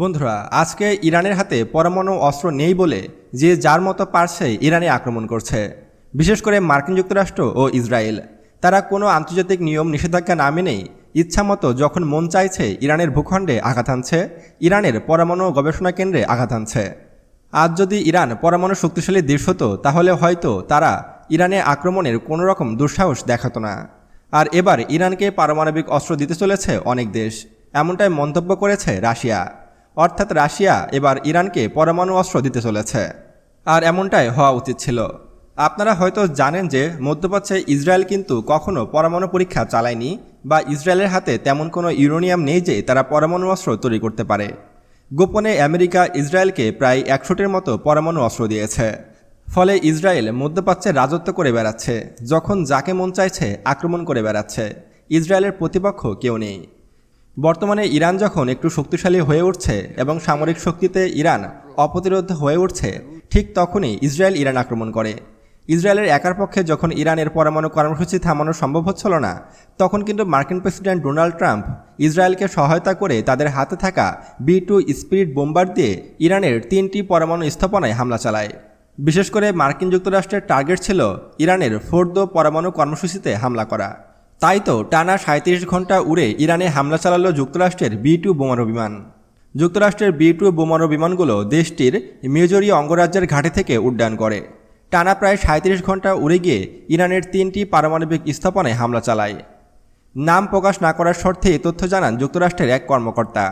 বন্ধুরা, আজকে ইরানের হাতে পরমাণু অস্ত্র নেই বলে যে যার মতো পারছে ইরানে আক্রমণ করছে। বিশেষ করে মার্কিন যুক্তরাষ্ট্র ও ইসরায়েল। তারা কোনো আন্তর্জাতিক নিয়ম, নিষেধাজ্ঞা না মেনেই ইচ্ছামতো যখন মন চাইছে ইরানের ভূখণ্ডে আঘাত আনছে ইরানের পরমাণু গবেষণা কেন্দ্রে আঘাত আনছে আজ যদি ইরান পরমাণু শক্তিশালী দেশ হতো, তাহলে হয়তো তারা ইরানে আক্রমণের কোনো রকম দুঃসাহস দেখাতো না। আর এবার ইরানকে পারমাণবিক অস্ত্র দিতে চলেছে অনেক দেশ, এমনটাই মন্তব্য করেছে রাশিয়া। অর্থাৎ রাশিয়া এবার ইরানকে পরমাণু অস্ত্র দিতে চলেছে। আর এমনটাই হওয়া উচিত ছিল। আপনারা হয়তো জানেন যে, মধ্যপ্রাচ্যে ইসরায়েল কিন্তু কখনো পরমাণু পরীক্ষা চালায়নি বা ইসরায়েলের হাতে তেমন কোনো ইউরোনিয়াম নেই যে, তারা পরমাণু অস্ত্র তৈরি করতে পারে। গোপনে আমেরিকা ইসরায়েলকে প্রায় একশোটির মতো পরমাণু অস্ত্র দিয়েছে। ফলে ইসরায়েল মধ্যপ্রাচ্যে রাজত্ব করে বেড়াচ্ছে, যখন যাকে মন চাইছে আক্রমণ করে বেড়াচ্ছে। ইসরায়েলের প্রতিপক্ষ কেউ নেই। বর্তমানে ইরান যখন একটু শক্তিশালী হয়ে উঠছে এবং সামরিক শক্তিতে ইরান অপ্রতিরোধ হয়ে উঠছে, ঠিক তখনই ইসরায়েল ইরান আক্রমণ করে। ইসরায়েলের একার পক্ষে যখন ইরানের পরমাণু কর্মসূচি থামানো সম্ভব হচ্ছিল না, তখন কিন্তু মার্কিন প্রেসিডেন্ট ডোনাল্ড ট্রাম্প ইসরায়েলকে সহায়তা করে তাদের হাতে থাকা বি টু স্পিরিট বোম্বার দিয়ে ইরানের তিনটি পরমাণু স্থাপনায় হামলা চালায়। বিশেষ করে মার্কিন যুক্তরাষ্ট্রের টার্গেট ছিল ইরানের ফোর্দো পরমাণু কর্মসূচিতে হামলা করা। তাই তো টানা সাঁত্রিশ ঘণ্টা উড়ে ইরানে হামলা চালালো যুক্তরাষ্ট্রের বি টু বোমারু বিমান যুক্তরাষ্ট্রের বি টু বোমারু বিমানগুলো দেশটির মেজরি অঙ্গরাজ্যের ঘাটে থেকে উড্ডয়ন করে। টানা প্রায় সাঁত্রিশ ঘণ্টা উড়ে গিয়ে ইরানের তিনটি পারমাণবিক স্থাপনায় হামলা চালায়। নাম প্রকাশ না করার শর্তে তথ্য জানান যুক্তরাষ্ট্রের এক কর্মকর্তা।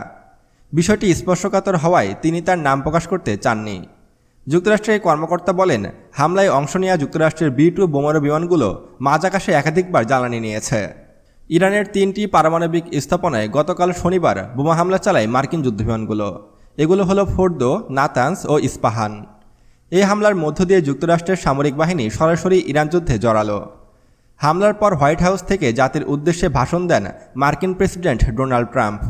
বিষয়টি স্পর্শকাতর হওয়ায় তিনি তার নাম প্রকাশ করতে চাননি। যুক্তরাষ্ট্রের কর্মকর্তা বলেন, হামলায় অংশ নেওয়া যুক্তরাষ্ট্রের বি টু বোমারু বিমানগুলো মাঝ আকাশে একাধিকবার জ্বালানি নিয়েছে। ইরানের তিনটি পারমাণবিক স্থাপনায় গতকাল শনিবার বোমা হামলা চালায় মার্কিন যুদ্ধবিমানগুলো। এগুলো হলো ফোর্দো, নাতান্স ও ইস্পাহান। এই হামলার মধ্য দিয়ে যুক্তরাষ্ট্রের সামরিক বাহিনী সরাসরি ইরান যুদ্ধে জড়ালো। হামলার পর হোয়াইট হাউস থেকে জাতির উদ্দেশ্যে ভাষণ দেন মার্কিন প্রেসিডেন্ট ডোনাল্ড ট্রাম্প।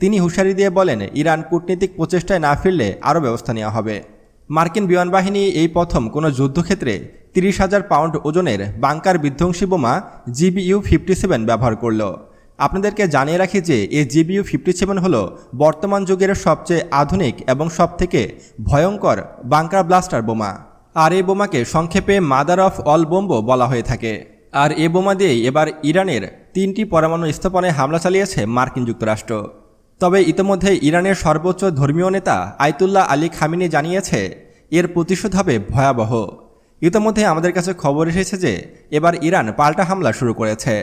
তিনি হুঁশিয়ারি দিয়ে বলেন, ইরান কূটনীতিক প্রচেষ্টায় না ফিরলে আরও ব্যবস্থা নেওয়া হবে। মার্কিন বিমান বাহিনী এই প্রথম কোনো যুদ্ধক্ষেত্রে তিরিশ হাজার পাউন্ড ওজনের বাংকার বিধ্বংসী বোমা জিবিইউ ফিফটি সেভেন ব্যবহার করল। আপনাদেরকে জানিয়ে রাখি যে এই জিবিইউ ফিফটি সেভেন হল বর্তমান যুগের সবচেয়ে আধুনিক এবং সবথেকে ভয়ঙ্কর বাংকার ব্লাস্টার বোমা। আর এই বোমাকে সংক্ষেপে মাদার অফ অল বোম্বো বলা হয়ে থাকে। আর এ বোমা দিয়েই এবার ইরানের তিনটি পরমাণু স্থাপনে হামলা চালিয়েছে মার্কিন যুক্তরাষ্ট্র। তবে ইতিমধ্যে ইরানের সর্বোচ্চ ধর্মীয় নেতা আইতুল্লাহ আলী খামিনি জানিয়েছে, এর প্রতিশোধ হবে ভয়াবহ। ইতিমধ্যে আমাদের কাছে খবর এসেছে যে, এবার ইরান পাল্টা হামলা শুরু করেছে।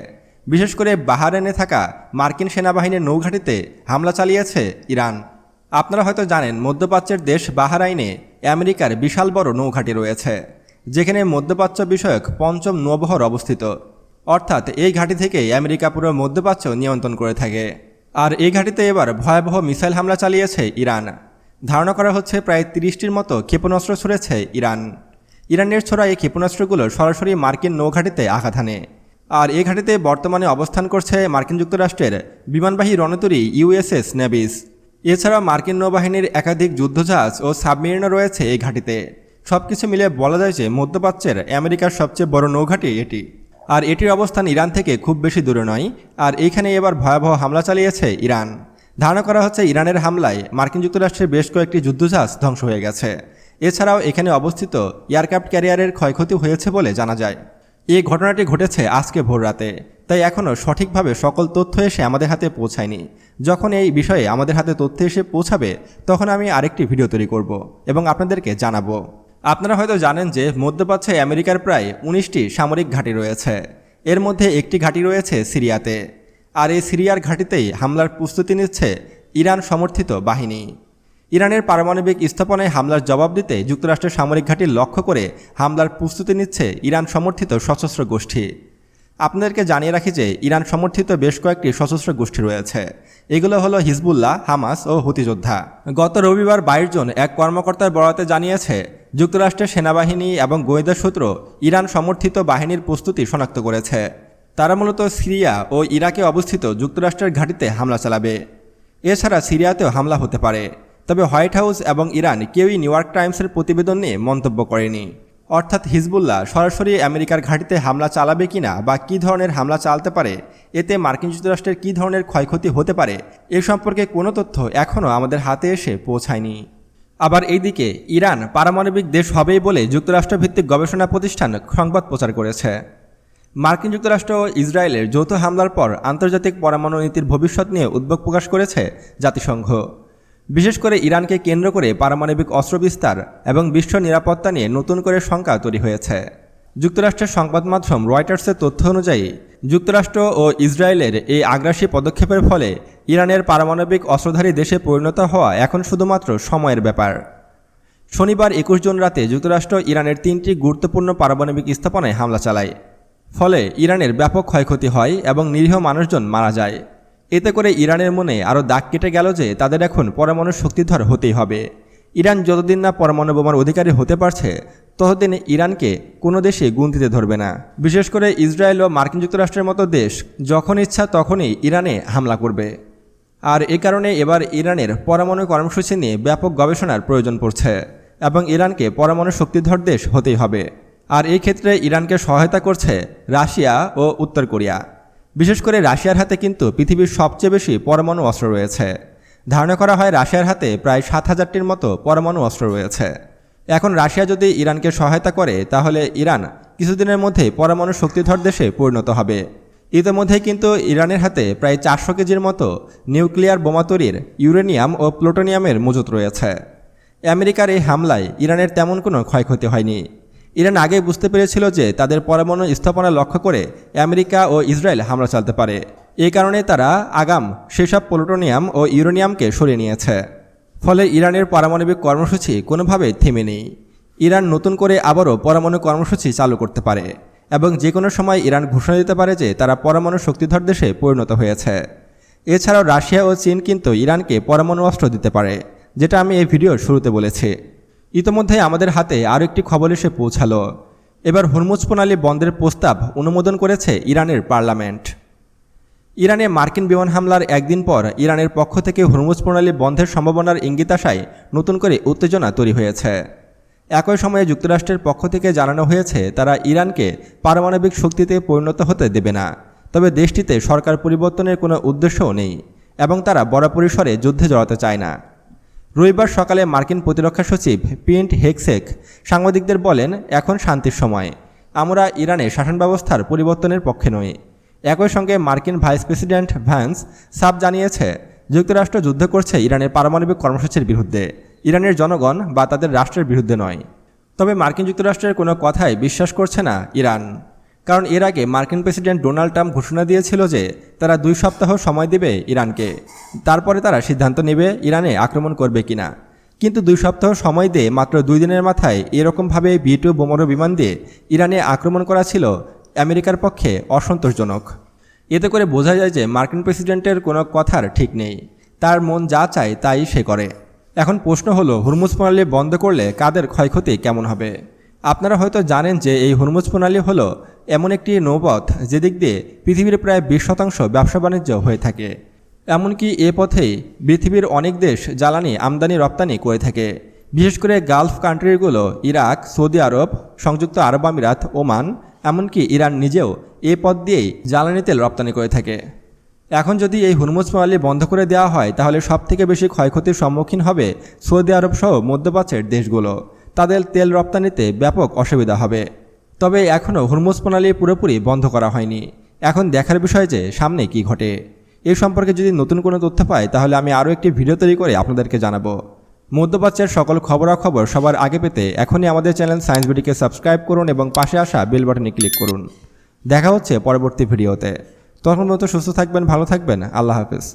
বিশেষ করে বাহারেনে থাকা মার্কিন সেনাবাহিনীর নৌঘাটিতে হামলা চালিয়েছে ইরান। আপনারা হয়তো জানেন, মধ্যপ্রাচ্যের দেশ বাহারাইনে আমেরিকার বিশাল বড় নৌঘাটি রয়েছে, যেখানে মধ্যপ্রাচ্য বিষয়ক পঞ্চম নৌবহর অবস্থিত। অর্থাৎ এই ঘাঁটি থেকেই আমেরিকা পুরো মধ্যপ্রাচ্য নিয়ন্ত্রণ করে থাকে। আর এই ঘাঁটিতে এবার ভয়াবহ মিসাইল হামলা চালিয়েছে ইরান। ধারণা করা হচ্ছে প্রায় তিরিশটির মতো ক্ষেপণাস্ত্র ছুড়েছে ইরান। ইরানের ছোড়া এই ক্ষেপণাস্ত্রগুলো সরাসরি মার্কিন নৌঘাটিতে আঘাত হানে। আর এই ঘাঁটিতে বর্তমানে অবস্থান করছে মার্কিন যুক্তরাষ্ট্রের বিমানবাহী রণতরী ইউএসএস নেভিস। এছাড়া মার্কিন নৌবাহিনীর একাধিক যুদ্ধজাহাজ ও সাবমেরিনও রয়েছে এই ঘাঁটিতে। সব কিছু মিলে বলা যায় যে মধ্যপ্রাচ্যের আমেরিকার সবচেয়ে বড় নৌঘাঁটি এটি। আর এটির অবস্থান ইরান থেকে খুব বেশি দূরে নয়। আর এইখানে এবার ভয়াবহ হামলা চালিয়েছে ইরান। ধারণা করা হচ্ছে ইরানের হামলায় মার্কিন যুক্তরাষ্ট্রের বেশ কয়েকটি যুদ্ধজাহাজ ধ্বংস হয়ে গেছে। এছাড়াও এখানে অবস্থিত এয়ারক্রাফট ক্যারিয়ারের ক্ষয়ক্ষতি হয়েছে বলে জানা যায়। এই ঘটনাটি ঘটেছে আজকে ভোর রাতে তাই এখনও সঠিকভাবে সকল তথ্য এসে আমাদের হাতে পৌঁছায়নি। যখন এই বিষয়ে আমাদের হাতে তথ্য এসে পৌঁছাবে, তখন আমি আরেকটি ভিডিও তৈরি করব এবং আপনাদেরকে জানাব। আপনারা হয়তো জানেন যে মধ্যপ্রাচ্যে আমেরিকার প্রায় উনিশটি সামরিক ঘাঁটি রয়েছে। এর মধ্যে একটি ঘাঁটি রয়েছে সিরিয়াতে। আর এই সিরিয়ার ঘাঁটিতেই হামলার প্রস্তুতি নিচ্ছে ইরান সমর্থিত বাহিনী। ইরানের পারমাণবিক স্থাপনায় হামলার জবাব দিতে যুক্তরাষ্ট্রের সামরিক ঘাঁটি লক্ষ্য করে হামলার প্রস্তুতি নিচ্ছে ইরান সমর্থিত সশস্ত্র গোষ্ঠী। আপনাদেরকে জানিয়ে রাখি যে ইরান সমর্থিত বেশ কয়েকটি সশস্ত্র গোষ্ঠী রয়েছে। এগুলো হলো হিজবুল্লাহ, হামাস ও হুতিযোদ্ধা গত রবিবার বাইশ জন এক কর্মকর্তার বরাতে জানিয়েছে, যুক্তরাষ্ট্রের সেনাবাহিনী এবং গোয়েন্দা সূত্র ইরান সমর্থিত বাহিনীর প্রস্তুতি শনাক্ত করেছে। তারা মূলত সিরিয়া ও ইরাকে অবস্থিত যুক্তরাষ্ট্রের ঘাঁটিতে হামলা চালাবে। এছাড়া সিরিয়াতেও হামলা হতে পারে। তবে হোয়াইট হাউস এবং ইরান কেউই নিউ ইয়র্ক টাইমসের প্রতিবেদন নিয়ে মন্তব্য করেনি। অর্থাৎ হিজবুল্লাহ সরাসরি আমেরিকার ঘাঁটিতে হামলা চালাবে কিনা বা কী ধরনের হামলা চালাতে পারে, এতে মার্কিন যুক্তরাষ্ট্রের কী ধরনের ক্ষয়ক্ষতি হতে পারে, এ সম্পর্কে কোনো তথ্য এখনও আমাদের হাতে এসে পৌঁছায়নি। আবার এইদিকে, ইরান পারমাণবিক দেশ হবেই বলে যুক্তরাষ্ট্রভিত্তিক গবেষণা প্রতিষ্ঠান সংবাদ প্রচার করেছে। মার্কিন যুক্তরাষ্ট্র ও ইসরায়েলের যৌথ হামলার পর আন্তর্জাতিক পরমাণু নীতির ভবিষ্যৎ নিয়ে উদ্বেগ প্রকাশ করেছে জাতিসংঘ। বিশেষ করে ইরানকে কেন্দ্র করে পারমাণবিক অস্ত্র বিস্তার এবং বিশ্ব নিরাপত্তা নিয়ে নতুন করে শঙ্কা তৈরি হয়েছে। যুক্তরাষ্ট্রের সংবাদ মাধ্যম রয়টার্সের তথ্য অনুযায়ী, যুক্তরাষ্ট্র ও ইসরায়েলের এই আগ্রাসী পদক্ষেপের ফলে ইরানের পারমাণবিক অস্ত্রধারী দেশে পরিণত হওয়া এখন শুধুমাত্র সময়ের ব্যাপার। শনিবার একুশ জুন রাতে যুক্তরাষ্ট্র ইরানের তিনটি গুরুত্বপূর্ণ পারমাণবিক স্থাপনায় হামলা চালায়। ফলে ইরানের ব্যাপক ক্ষয়ক্ষতি হয় এবং নিরীহ মানুষজন মারা যায়। এতে করে ইরানের মনে আরও দাগ কেটে গেল যে তাদের এখন পরমাণু শক্তিধর হতেই হবে। ইরান যতদিন না পরমাণু বোমার অধিকারী হতে পারছে, ততদিন ইরানকে কোনো দেশে গুনতিতে ধরবে না। বিশেষ করে ইসরায়েল ও মার্কিন যুক্তরাষ্ট্রের মতো দেশ যখন ইচ্ছা তখনই ইরানে হামলা করবে। আর এ কারণে এবার ইরানের পরমাণু কর্মসূচি নিয়ে ব্যাপক গবেষণার প্রয়োজন পড়ছে এবং ইরানকে পরমাণু শক্তিধর দেশ হতেই হবে। আর এই ক্ষেত্রে ইরানকে সহায়তা করছে রাশিয়া ও উত্তর কোরিয়া। বিশেষ করে রাশিয়ার হাতে কিন্তু পৃথিবীর সবচেয়ে বেশি পরমাণু অস্ত্র রয়েছে। ধারণা করা হয় রাশিয়ার হাতে প্রায় সাত হাজারটির মতো পরমাণু অস্ত্র রয়েছে। এখন রাশিয়া যদি ইরানকে সহায়তা করে, তাহলে ইরান কিছুদিনের মধ্যে পরমাণু শক্তিধর দেশে পরিণত হবে। ইতিমধ্যেই কিন্তু ইরানের হাতে প্রায় চারশো কেজির মতো নিউক্লিয়ার বোমা তৈরির ইউরেনিয়াম ও প্লুটোনিয়ামের মজুত রয়েছে। আমেরিকার এই হামলায় ইরানের তেমন কোনো ক্ষয়ক্ষতি হয়নি। ইরান আগে বুঝতে পেরেছিল যে তাদের পরমাণু স্থাপনা লক্ষ্য করে আমেরিকা ও ইসরায়েল হামলা চালাতে পারে। এই কারণে তারা আগাম সেসব প্লুটোনিয়াম ও ইউরেনিয়ামকে সরিয়ে নিয়েছে। ফলে ইরানের পারমাণবিক কর্মসূচি কোনোভাবেই থেমে নেই। ইরান নতুন করে আবারও পরমাণু কর্মসূচি চালু করতে পারে এবং যে কোনো সময় ইরান ঘোষণা দিতে পারে যে তারা পরমাণু শক্তিধর দেশে পরিণত হয়েছে। এছাড়াও রাশিয়া ও চীন কিন্তু ইরানকে পরমাণু অস্ত্র দিতে পারে, যেটা আমি এই ভিডিওর শুরুতে বলেছি। ইতোমধ্যে আমাদের হাতে আরও একটি খবর এসে পৌঁছালো। এবার হরমুজ প্রণালী বন্ধের প্রস্তাব অনুমোদন করেছে ইরানের পার্লামেন্ট। ইরানে মার্কিন বিমান হামলার একদিন পর ইরানের পক্ষ থেকে হরমুজ প্রণালী বন্ধের সম্ভাবনার ইঙ্গিত আসায় নতুন করে উত্তেজনা তৈরি হয়েছে। একই সময়ে যুক্তরাষ্ট্রের পক্ষ থেকে জানানো হয়েছে, তারা ইরানকে পারমাণবিক শক্তিতে পরিণত হতে দেবে না। তবে দেশটিতে সরকার পরিবর্তনের কোনো উদ্দেশ্যও নেই এবং তারা বড় পরিসরে যুদ্ধে জড়াতে চায় না। রবিবার সকালে মার্কিন প্রতিরক্ষা সচিব পিন্ট হেকসেক সাংবাদিকদের বলেন, এখন শান্তির সময়। আমরা ইরানের শাসন ব্যবস্থার পরিবর্তনের পক্ষে নই। একই সঙ্গে মার্কিন ভাইস প্রেসিডেন্ট ভ্যান্স সাব জানিয়েছে, যুক্তরাষ্ট্র যুদ্ধ করছে ইরানের পারমাণবিক কর্মসূচির বিরুদ্ধে। ইরানের জনগণ বা তাদের রাষ্ট্রের বিরুদ্ধে নয়। তবে মার্কিন যুক্তরাষ্ট্রের কোনো কথাই বিশ্বাস করছে না ইরান। কারণ এর আগে মার্কিন প্রেসিডেন্ট ডোনাল্ড ট্রাম্প ঘোষণা দিয়েছিল যে তারা দুই সপ্তাহ সময় দেবে ইরানকে। তারপরে তারা সিদ্ধান্ত নেবে ইরানে আক্রমণ করবে কিনা। কিন্তু দুই সপ্তাহ সময় দিয়ে মাত্র দুই দিনের মাথায় এরকমভাবে বি টু বোমারু বিমান দিয়ে ইরানে আক্রমণ করা ছিল আমেরিকার পক্ষে অসন্তোষজনক। এতে করে বোঝা যায় যে মার্কিন প্রেসিডেন্টের কোনো কথার ঠিক নেই। তার মন যা চায় তাই সে করে। এখন প্রশ্ন হলো, হুরমুজ প্রণালী বন্ধ করলে কাদের ক্ষয়ক্ষতি কেমন হবে? আপনারা হয়তো জানেন যে এই হুরমুজ প্রণালী হলো এমন একটি নৌপথ যেদিক দিয়ে পৃথিবীর প্রায় বিশ শতাংশ ব্যবসা বাণিজ্য হয়ে থাকে। এমনকি এ পথেই পৃথিবীর অনেক দেশ জ্বালানি আমদানি রপ্তানি করে থাকে। বিশেষ করে গালফ কান্ট্রিগুলো, ইরাক, সৌদি আরব, সংযুক্ত আরব আমিরাত, ওমান, এমনকি ইরান নিজেও এ পথ দিয়েই জ্বালানি তেল রপ্তানি করে থাকে। এখন যদি এই হুরমুজ প্রণালী বন্ধ করে দেওয়া হয়, তাহলে সবথেকে বেশি ক্ষয়ক্ষতির সম্মুখীন হবে সৌদি আরব সহ মধ্যপ্রাচ্যের দেশগুলো। তাদের তেল রপ্তানিতে ব্যাপক অসুবিধা হবে। তবে এখনও হুরমুজ প্রণালী পুরোপুরি বন্ধ করা হয়নি। এখন দেখার বিষয় যে সামনে কি ঘটে। এ সম্পর্কে যদি নতুন কোনো তথ্য পাই, তাহলে আমি আরও একটি ভিডিও তৈরি করে আপনাদেরকে জানাব। মধ্যপ্রাচ্যের সকল খবরাখবর সবার আগে পেতে এখনই আমাদের চ্যানেল সায়েন্স বিডিকে সাবস্ক্রাইব করুন এবং পাশে আসা বেল বাটনে ক্লিক করুন। দেখা হচ্ছে পরবর্তী ভিডিওতে। তখন মতো সুস্থ থাকবেন, ভালো থাকবেন। আল্লাহ হাফিজ।